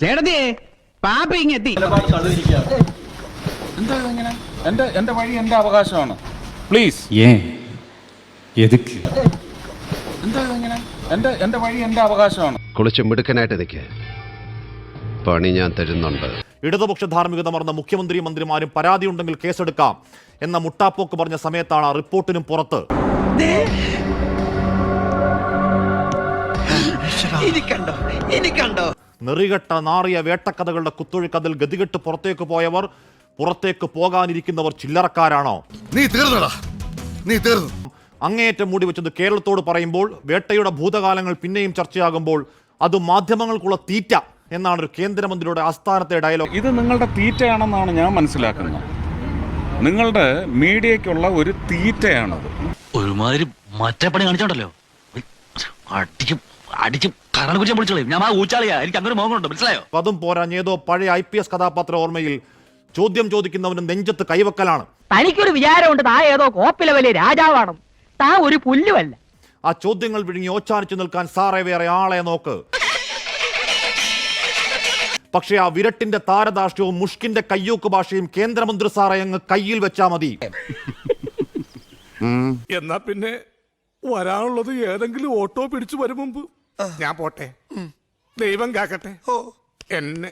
ചേട്ടത്തിയേ പാപ്പ ഇങ്ങെത്തി എന്താ ഇങ്ങനെ എന്റെ എന്റെ വഴി എന്റെ അവകാശമാണ് പ്ലീസ് ஏன் எதுக்கு എന്താ ഇങ്ങനെ എന്റെ എന്റെ വഴി എന്റെ അവകാശമാണ് കുളിച്ച് മിടുക്കനായിട്ട് നിൽക്കുക പണി ഞാൻ തരുന്നുണ്ട് ഇടതുപക്ഷ ധാർമ്മികത മറന്ന മുഖ്യമന്ത്രിയും മന്ത്രിമാരും പരാതിയുണ്ടെങ്കിൽ കേസെടുക്കാം എന്ന മുട്ടാപ്പോക്ക് പറഞ്ഞ സമയത്താണ് ആ റിപ്പോർട്ടിനും പുറത്ത് നെറികെട്ട നാറിയ വേട്ടക്കഥകളുടെ കുത്തൊഴുക്കതിൽ ഗതികെട്ട് പുറത്തേക്ക് പോയവർ പുറത്തേക്ക് പോകാനിരിക്കുന്നവർ ചില്ലറക്കാരാണോ? നീ തീർന്നടാ. നീ തീർന്നു. അങ്ങേയറ്റം മൂടി വെച്ചത് കേരളത്തോട് പറയുമ്പോൾ വേട്ടയുടെ ഭൂതകാലങ്ങൾ പിന്നെയും ചർച്ചയാകുമ്പോൾ അത് മാധ്യമങ്ങൾക്കുള്ള തീറ്റ എന്നാണ് ഒരു കേന്ദ്രമന്ത്രിയുടെ ആസ്ഥാനത്തെ ഡയലോഗ്. ഇത് നിങ്ങളുടെ തീറ്റയാണെന്നാണ് ഞാൻ മനസ്സിലാക്കുന്നത്. നിങ്ങളുടെ മീഡിയയ്ക്കുള്ള ഒരു തീറ്റയാണത്. ഒരുമാതിരി മറ്റേ പണി കാണിച്ചോണ്ടല്ലോ. അടിക്കും അടിക്കും. കരണ കുറിച്ച് വിളിച്ചോളൂ. ഞാൻ ആ ഊച്ചാളിയാ. എനിക്ക് അങ്ങനെ മോഹമുണ്ട് മനസ്സിലായോ? അതും പോരാഞ്ഞ് ഏതോ പഴയ ഐ പി എസ് കഥാപാത്ര ഓർമ്മയിൽ ചോദ്യം ചോദിക്കുന്നവന് നെഞ്ചത്ത് കൈവക്കലാണ്. തനിക്കൊരു വിചാരമുണ്ട്. താ ഏതോ കോപ്പിലെ വലിയ രാജാവാണ് താ ഒരു പുല്ലുമല്ല. ആ ചോദ്യങ്ങൾ വിഴുങ്ങി ഓച്ചാനിച്ചു നിൽക്കാൻ സാറേ വേറെ ആളെ നോക്ക്. പക്ഷേ ആ വിരട്ടിന്റെ താരദാർഷ്ട്യവും മുഷ്കിന്റെ കയ്യൂക്ക് ഭാഷയും കേന്ദ്രമന്ത്രി സാറെ അങ്ങ് കയ്യിൽ വെച്ചാ മതി. എന്നാ പിന്നെ വരാനുള്ളത് ഏതെങ്കിലും ഓട്ടോ പിടിച്ചു വരും മുമ്പ്. ഞാൻ പോട്ടെ. ദൈവം കാക്കട്ടെ. ഓ. എന്നെ